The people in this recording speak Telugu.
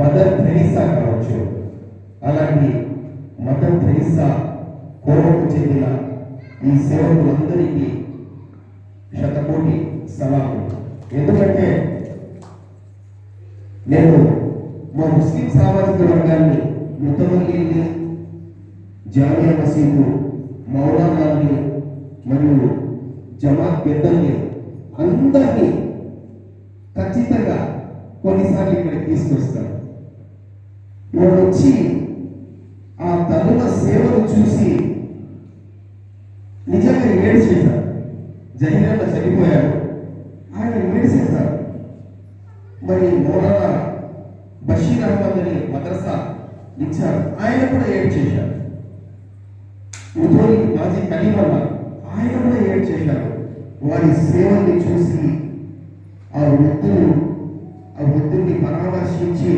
మదర్ థెరిసా కావచ్చు అలాంటి మదర్ థెరిసా కోవకు చెందిన ఈ సేవకులందరికీ శతకోటి సలాములు. ఎందుకంటే నేను మా ముస్లిం సామాజిక వర్గాన్ని ముతవల్లిని జామియా మసీదు మౌలానాన్ని మరియు జమాత్ పెద్దల్ని అందరినీ ఖచ్చితంగా కొన్నిసార్లు ఇక్కడికి తీసుకొస్తాను. వాడు వచ్చి ఆ తల్లుల సేవను చూసి నిజంగా ఏడ్చేశారు. జహీరన్న చనిపోయారు. ఆయన ఏడ్చేశారు. మరి మౌలానా బషీర్ అహ్మద్ అని మద్రసా ఇచ్చారు. ఆయన కూడా ఏడ్ చేశారు ఉదోని మాజీ కలిమల్ల ఆయన కూడా ఏడ్ చేశారు వారి సేవల్ని చూసి ఆ వృద్ధులు